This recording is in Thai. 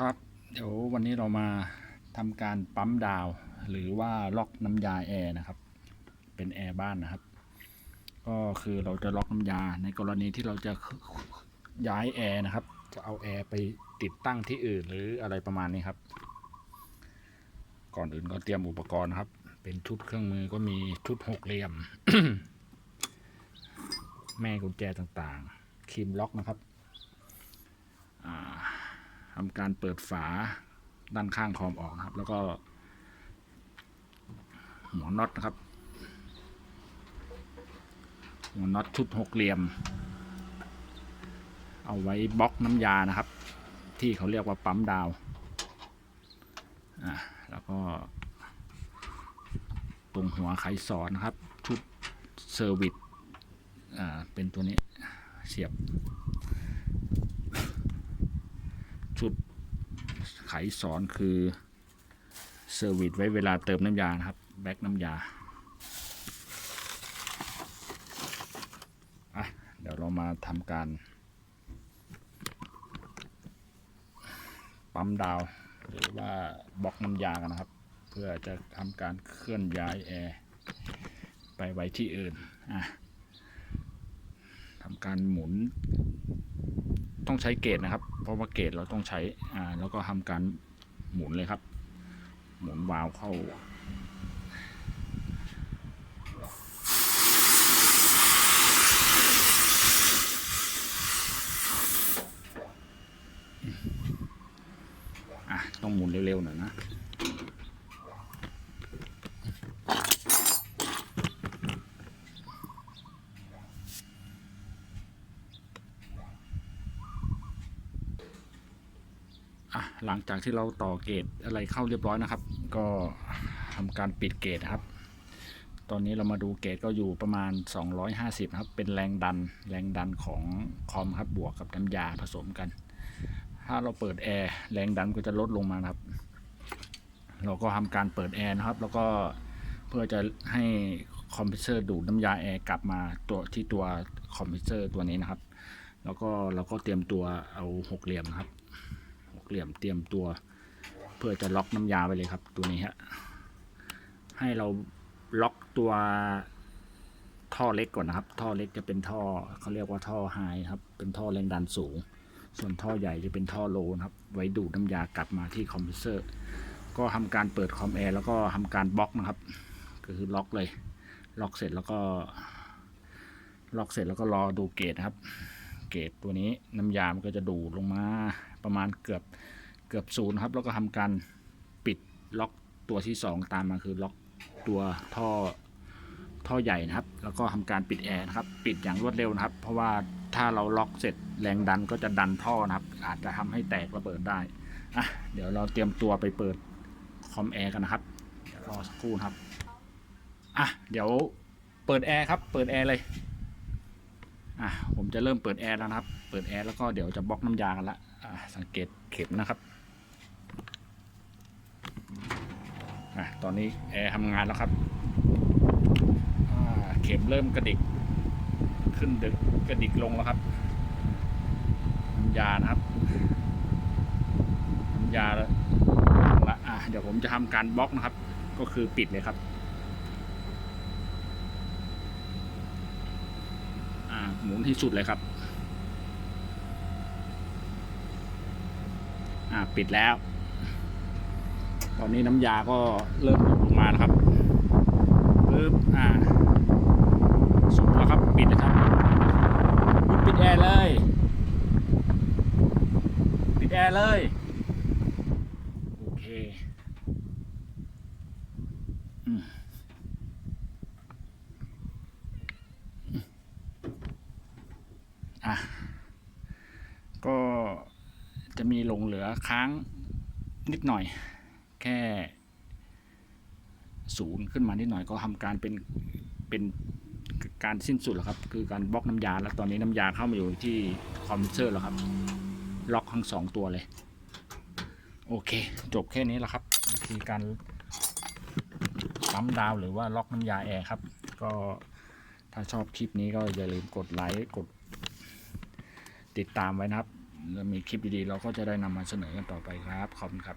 ครับเดี๋ยววันนี้เรามาทำการปั๊มดาว หรือว่าล็อกน้ำยาแอร์นะครับ เป็นแอร์บ้านนะครับ ก็คือเราจะล็อกน้ำยาในกรณีที่เราจะย้ายแอร์นะครับ จะเอาแอร์ไปติดตั้งที่อื่นหรืออะไรประมาณนี้ครับ ก่อนอื่นก็เตรียมอุปกรณ์ครับ เป็นชุดเครื่องมือก็มีชุดหกเหลี่ยม แม่กุญแจต่างๆครีมล็อกนะครับ ทำการเปิดฝาด้านข้างคอมออกนะครับ แล้วก็ หัวน็อตนะครับ หัวน็อตชุดหกเหลี่ยม เอาไว้บล็อกน้ำยานะครับ ที่เขาเรียกว่าปั๊มดาวอะแล้วก็ตรงหัวไขสอนนะครับ ชุดเซอร์วิสอ่าเป็นตัวนี้เสียบ ชุดไขสอนคือเซอร์วิสไว้เวลาเติมน้ำยานะครับ แบ็กน้ำยาอะเดี๋ยวเรามาทำการ ปั๊มดาว หรือว่าบล็อกน้ำยากันนะครับ เพื่อจะทำการเคลื่อนย้ายแอร์ไปไว้ที่อื่นอะทำการหมุน ต้องใช้เกจนะครับ ราะว่าเกตเราต้องใช้อ่าแล้วก็ทำการหมุนเลยครับ หมุนวาล์วเข้าอะต้องหมุนเร็วๆหน่อยนะ อะหลังจากที่เราต่อเกตอะไรเข้าเรียบร้อยนะครับ ก็ทำการปิดเกตนะครับ ตอนนี้เรามาดูเกตก็อยู่ประมาณ 250ครับ เป็นแรงดันแรงดันของคอมครับบวกกับน้ำยาผสมกัน ถ้าเราเปิดแอร์แรงดันก็จะลดลงมาครับ เราก็ทำการเปิดแอร์นะครับ แล้วก็เพื่อจะให้คอมเพรสเซอร์ดูดน้ำยาแอร์กลับมาตัวที่ตัวคอมเพรสเซอร์ตัวนี้นะครับ แล้วก็เราก็เตรียมตัวเอาหกเหลี่ยมครับ เหลี่ยมเตรียมตัว เพื่อจะล็อกน้ำยาไปเลยครับตัวนี้ฮะให้เราล็อกตัวท่อเล็กก่อนนะครับ ท่อเล็กจะเป็นท่อเขาเรียกว่าท่อไฮครับ เป็นท่อแรงดันสูง ส่วนท่อใหญ่จะเป็นท่อโลนะครับ ไว้ดูดน้ำยากลับมาที่คอมเพรสเซอร์ ก็ทำการเปิดคอมแอร์แล้วก็ทำการบล็อกนะครับ ก็คือล็อกเลย ล็อกเสร็จแล้วก็ ล็อกเสร็จแล้วก็รอดูเกจครับ เกจตัวนี้น้ำยามันก็จะดูดลงมาประมาณเกือบเกือบศูนย์ครับ แล้วก็ทำการปิดล็อกตัวที่สองตามมาคือล็อกตัวท่อท่อใหญ่นะครับ แล้วก็ทำการปิดแอร์นะครับ ปิดอย่างรวดเร็วนะครับ เพราะว่าถ้าเราล็อกเสร็จแรงดันก็จะดันท่อนะครับ อาจจะทำให้แตกระเบิดได้อะเดี๋ยวเราเตรียมตัวไปเปิดคอมแอร์กันนะครับรอสักครู่ครับอะเดี๋ยวเปิดแอร์ครับ เปิดแอร์เลย อะผมจะเริ่มเปิดแอร์แล้วนะครับ เปิดแอร์แล้วก็เดี๋ยวจะบล็อกน้ำยากันละอะสังเกตเข็มนะครับอะตอนนี้แอร์ทำงานแล้วครับอ่าเข็มเริ่มกระดิก ขึ้นดึกกระดิกลงแล้วครับน้ำยานะครับน้ำยาละอะเดี๋ยวผมจะทำการบล็อกนะครับ ก็คือปิดเลยครับ อ่า หมุนให้สุดเลยครับ อ่าปิดแล้ว ตอนนี้น้ำยาก็เริ่มลงมานะครับปึ๊บอ่าสุดแล้วครับ ปิดนะครับปิดแอร์เลย ปิดแอร์เลย โอเคอืม อะก็จะมีหลงเหลือค้างนิดหน่อย แค่ศูนย์ขึ้นมานิดหน่อยก็ทำการเป็นเป็นการสิ้นสุดแล้วครับ คือการบล็อกน้ำยาแล้วตอนนี้น้ำยาเข้ามาอยู่ที่คอมพิวเตอร์แล้วครับ ล็อกทั้งสองตัวเลย โอเค จบแค่นี้แล้วครับวิธีการปั๊มดาวหรือว่าล็อกน้ำยาแอร์ครับ ก็ถ้าชอบคลิปนี้ก็อย่าลืมกดไลค์กด ติดตามไว้นะครับแล้วมีคลิปดีๆ เราก็จะได้นำมาเสนอกันต่อไปครับ ขอบคุณครับ